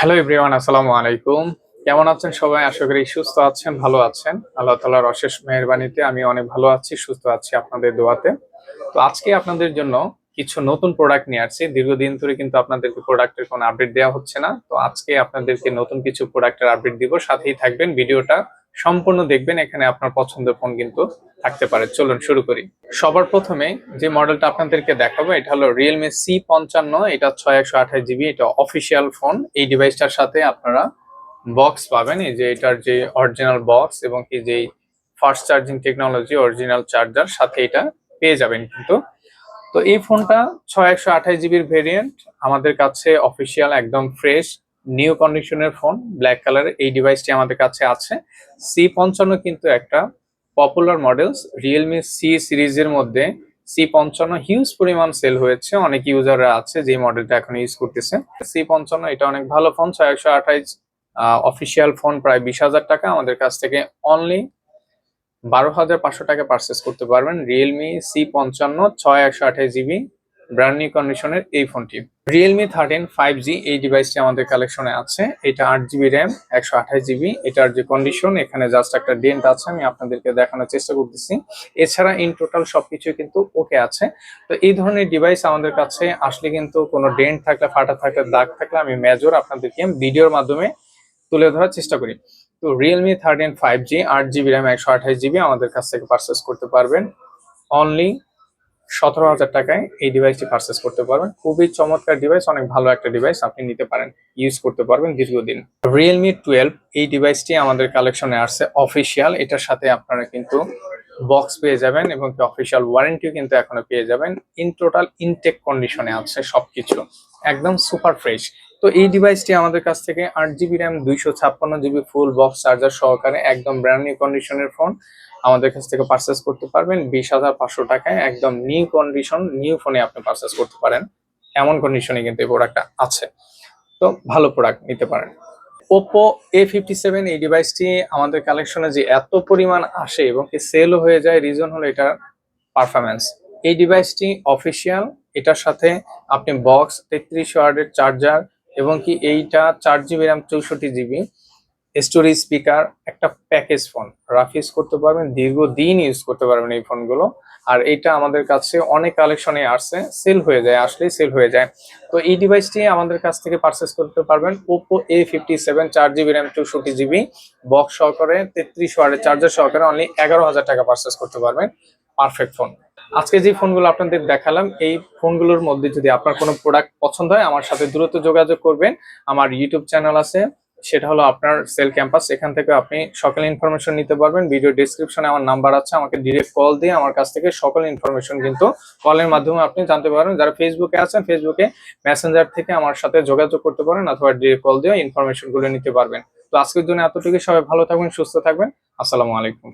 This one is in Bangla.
হ্যালো এভরিওয়ান আসসালামু আলাইকুম কেমন আছেন সবাই? আশা করি সুস্থ আছেন, ভালো আছেন। আল্লাহ তালার অশেষ মেহরবানিতে আমি অনেক ভালো আছি, সুস্থ আছি আপনাদের দোয়াতে। তো আজকে আপনাদের জন্য কিছু নতুন প্রোডাক্ট নিয়ে আসছি। দীর্ঘদিন ধরে কিন্তু আপনাদেরকে প্রোডাক্টের কোনো আপডেট দেওয়া হচ্ছে না। তো আজকে আপনাদেরকে নতুন কিছু প্রোডাক্টের আপডেট দিব। সাথেই থাকবেন ভিডিওটা। সম্পূর্ণ দেখবেন, এখানে আপনার পছন্দের ফোন কিন্তু থাকতে পারে। চলুন শুরু করি। সবার প্রথমে যে মডেলটা আপনাদেরকে দেখাবো, এটা হলো রিয়েলমি সি পঞ্চান্ন, এটা ছয় একশো আঠাশ জিবি এটা অফিসিয়াল ফোন এই ডিভাইসটার সাথে আপনারা বক্স পাবেন। এই যে এটার যে অরিজিনাল বক্স এবং কি যে fast charging technology original charger সাথে এটা পেয়ে যাবেন কিন্তু। তো এই ফোনটা ছয় একশো আঠাশ জিবির ভেরিয়েন্ট আমাদের কাছে অফিসিয়াল একদম ফ্রেশ নিউ কন্ডিশনের ফোন ব্ল্যাক কালারের এই ডিভাইসটি আমাদের কাছে আছে। সি পঞ্চান্ন কিন্তু একটা পপুলার মডেলস রিয়েলমি সি সিরিজের মধ্যে সি পঞ্চান্ন হিউজ পরিমাণ সেল হয়েছে, অনেক ইউজাররা আছে যে মডেলটা এখন ইউজ করতেছে। সি পঞ্চান্ন এটা অনেক ভালো ফোন ছয় একশো আঠাইশ অফিসিয়াল ফোন প্রায় বিশ হাজার টাকা। আমাদের কাছ থেকে অনলি বারো হাজার পাঁচশো টাকা পারচেস করতে পারবেন। রিয়েলমি সি পঞ্চান্ন ছয় একশো আঠাশ জিবি ব্র্যান্ড নিউ কন্ডিশনের এই ফোনটি রিয়েলমি থার্টিন ফাইভ জি এই ডিভাইসটি আমাদের কালেকশনে আছে। এটা আট জিবি র্যাম একশো আঠাশ জিবি এটার যে কন্ডিশন এখানে জাস্ট একটা ডেন্ট আছে, আমি আপনাদেরকে দেখানোর চেষ্টা করতেছি। এছাড়া ইন টোটাল সবকিছু কিন্তু ওকে আছে। তো এই ধরনের ডিভাইস আমাদের কাছে আসলে কিন্তু কোনো ডেন্ট থাকলে, ফাটা থাকলে, দাগ থাকলে আমি মেজর আপনাদেরকে ভিডিওর মাধ্যমে তুলে ধরার চেষ্টা করি। তো রিয়েলমি থার্টিন ফাইভ জি আট জিবি র্যাম একশো আঠাশ জিবি আমাদের কাছ থেকে পারচেস করতে পারবেন। অনলি সতেরো হাজার টাকায় এই ডিভাইসটি পারচেস করতে পারবেন। খুবই চমৎকার ডিভাইস অনেক ভালো একটা ডিভাইস আপনি নিতে পারেন ইউজ করতে পারবেন দীর্ঘদিন। রিয়েলমি টুয়েলভ এই ডিভাইসটি আমাদের কালেকশনে আসছে অফিসিয়াল এটার সাথে আপনারা কিন্তু বক্স পেয়ে যাবেন এবং অফিসিয়াল ওয়ারেন্টিও কিন্তু এখনও পেয়ে যাবেন। ইন টোটাল ইনটেক কন্ডিশনে আছে সবকিছু। একদম সুপার ফ্রেশ তো এই ডিভাইসটি আমাদের কাছ থেকে আট জিবি র্যাম দুইশো ছাপ্পান্ন জিবি ফুল বক্স চার্জার সহকারে একদম ব্র্যান্ড নিউ কন্ডিশনের ফোন আমাদের কাছ থেকে পারচেস করতে পারবেন। বিশ হাজার পাঁচশো টাকায় একদম নিউ কন্ডিশন নিউ ফোনে আপনি পারচেস করতে পারেন। এমন কন্ডিশনে কিন্তু এই প্রোডাক্টটা আছে। তো ভালো প্রোডাক্ট নিতে পারেন। ওপো এ ফিফটি সেভেন এই ডিভাইসটি আমাদের কালেকশনে যে এত পরিমাণ আসে এবং কি সেলও হয়ে যায় রিজন হলো এটার পারফরমেন্স এই ডিভাইসটি অফিসিয়াল এটার সাথে আপনি বক্স তেত্রিশ ওয়ার্ডের চার্জার এবং কি এইটা চার জিবি র্যাম চৌষট্টি জিবি স্টোরেজ স্পিকার একটা প্যাকেজ ফোন রাফ ইউজ করতে পারবেন, দীর্ঘদিন ইউজ করতে পারবেন এই ফোনগুলো আর এটা আমাদের কাছে অনেক কালেকশনে আসছে সেল হয়ে যায়, আসলেই সেল হয়ে যায়। তো এই ডিভাইসটি আমাদের কাছ থেকে পারচেস করতে পারবেন ওপো এ ফিফটি সেভেন চার জিবি র্যাম চৌষট্টি জিবি বক্স সহকারে, তেত্রিশ ওয়ার্ডের চার্জার সহকারে অনলি এগারো হাজার টাকা পারচেস করতে পারবেন। পারফেক্ট ফোন আজকে যে ফোনগুলো আপনাদের দেখালাম, এই ফোনগুলোর মধ্যে যদি আপনার কোনো প্রোডাক্ট পছন্দ হয়, আমার সাথে দ্রুত যোগাযোগ করবেন। আমার ইউটিউব চ্যানেল আছে, সেটা হলো আপনার সেল ক্যাম্পাস এখান থেকে আপনি সকল ইনফরমেশন নিতে পারবেন। ভিডিও ডিসক্রিপশনে আমার নাম্বার আছে, আমাকে ডিরেক্ট কল দিয়ে আমার কাছ থেকে সকল ইনফরমেশন কিন্তু কলের মাধ্যমে আপনি জানতে পারবেন। যারা ফেসবুকে আছেন ফেসবুকে মেসেঞ্জার থেকে আমার সাথে যোগাযোগ করতে পারেন, অথবা ডিরেক্ট কল দিয়ে ইনফরমেশনগুলো নিতে পারবেন। তো আজকের জন্য এতটুকু সবাই ভালো থাকবেন, সুস্থ থাকবেন। আসসালামু আলাইকুম।